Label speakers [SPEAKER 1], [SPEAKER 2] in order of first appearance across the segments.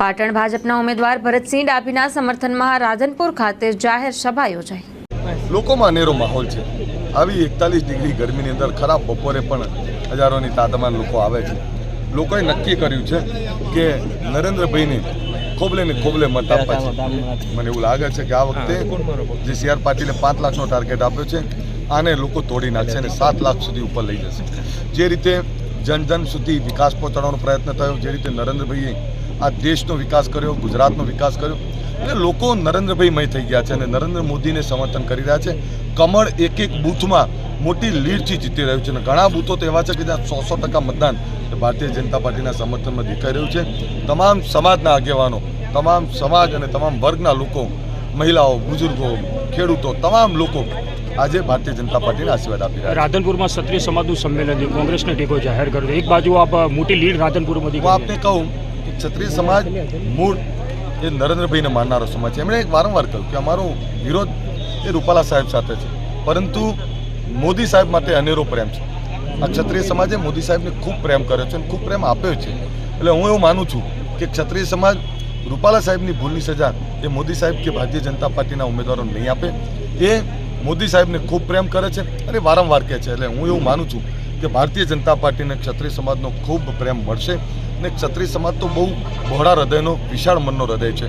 [SPEAKER 1] પાટણ ભાજપના ઉમેદવાર ભરતસિંહ ડાભીના સમર્થનમાં રાધનપુર ખાતે જાહેર સભા યોજાઈ.
[SPEAKER 2] લોકોમાં અનેરો માહોલ છે. આવી એકતાલીસ ડિગ્રી ગરમીની અંદર ખરાબ બપોરે પણ હજારોની તાદામાં લોકો આવે છે. લોકોએ નક્કી કર્યું છે કે નરેન્દ્રભાઈને ખોબલે ને ખોબલે મત આપવા મને એવું લાગે છે કે આ વખતે જે સી આર પાટીલે પાંચ લાખનો ટાર્ગેટ આપ્યો છે, આને લોકો તોડી નાખશે અને સાત લાખ સુધી ઉપર લઈ જશે. જે રીતે જન જન સુધી વિકાસ પહોંચાડવાનો પ્રયત્ન થયો, જે રીતે નરેન્દ્રભાઈએ આ દેશનો વિકાસ કર્યો, ગુજરાતનો વિકાસ કર્યો એટલે લોકો નરેન્દ્રભાઈ મય થઈ ગયા છે અને નરેન્દ્ર મોદીને સમર્થન કરી રહ્યા છે. કમળ એક એક બૂથમાં મોટી લીડથી જીતી રહ્યું છે અને ઘણા બૂથો તો એવા છે કે જ્યાં સો સો ટકા મતદાન ભારતીય જનતા પાર્ટીના સમર્થનમાં દેખાઈ રહ્યું છે. તમામ સમાજના આગેવાનો, તમામ સમાજ અને તમામ વર્ગના લોકો, મહિલાઓ, બુઝુર્ગો, ખેડૂતો, તમામ લોકો આજે ભારતીય જનતા પાર્ટીને આશીર્વાદ આપી રહ્યા
[SPEAKER 3] રાધનપુરમાં ક્ષત્રિય સમાજનું સંમેલન કોંગ્રેસને ટેકો જાહેર કર્યો એક બાજુ આપ મોટી લીડ રાધનપુરમાંથી
[SPEAKER 2] હું આપને કહું કે ક્ષત્રિય સમાજ મૂળ એ નરેન્દ્રભાઈને માનનારો સમાજ છે. એમણે એક વારંવાર કહ્યું કે અમારો વિરોધ એ રૂપાલા સાહેબ સાથે છે. પરંતુ મોદી સાહેબ માટે અનેરો પ્રેમ છે. આ ક્ષત્રિય સમાજે મોદી સાહેબને ખૂબ પ્રેમ કર્યો છે અને ખૂબ પ્રેમ આપ્યો છે. એટલે હું એવું માનું છું કે ક્ષત્રિય સમાજ રૂપાલા સાહેબની ભૂલની સજા એ મોદી સાહેબ કે ભારતીય જનતા પાર્ટીના ઉમેદવારો નહીં આપે. એ મોદી સાહેબને ખૂબ પ્રેમ કરે છે અને વારંવાર કહે છે. એટલે હું એવું માનું છું કે ભારતીય જનતા પાર્ટીને ક્ષત્રિય સમાજનો ખૂબ પ્રેમ મળશે અને ક્ષત્રિય સમાજ તો બહુ બહોળા હૃદયનો વિશાળ મનનો હૃદય છે.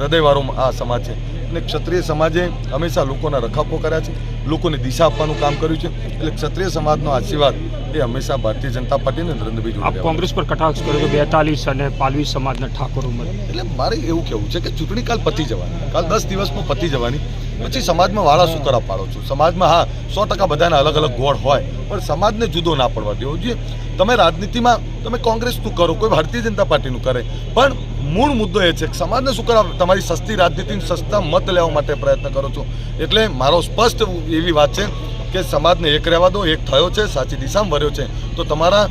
[SPEAKER 2] હૃદયવાળો આ સમાજ છે. અને ક્ષત્રિય સમાજે હંમેશા લોકોના રખાપો કર્યા છે લોકોને દિશા આપવાનું કામ કર્યું છે. એટલે ક્ષત્રિય સમાજનો આશીર્વાદ એ હંમેશા ભારતીય જનતા પાર્ટીને નરેન્દ્રભાઈ જોડે
[SPEAKER 3] આપ કોંગ્રેસ પર કટાક્ષ કર્યો તો બેતાલીસ અને પાલવી સમાજના ઠાકોર મત.
[SPEAKER 2] એટલે મારે એવું કહેવું છે કે ચૂંટણી કાલ પતી જવાની કાલ દસ દિવસમાં પતી જવાની. પછી સમાજમાં વાળા શું કરવા પાડો છો? સમાજમાં હા, સો ટકા બધાના અલગ અલગ ગોળ હોય, પણ સમાજને જુદો ના પડવા દેવો જોઈએ. તમે રાજનીતિમાં, તમે કોંગ્રેસનું કરો? કોઈ ભારતીય જનતા પાર્ટીનું કરે. પણ મૂળ મુદ્દો એ છે કે સમાજને શું કરવા, તમારી સસ્તી રાજનીતિની સસ્તા મત લેવા માટે પ્રયત્ન કરો છો. એટલે મારો સ્પષ્ટ એવી વાત છે કે સમાજને એક રહેવા દો, એક થયો છે, સાચી દિશામાં વર્યો છે. તો તમારા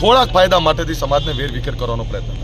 [SPEAKER 2] થોડાક ફાયદા માટેથી સમાજને વેરવિખેર કરવાનો પ્રયત્ન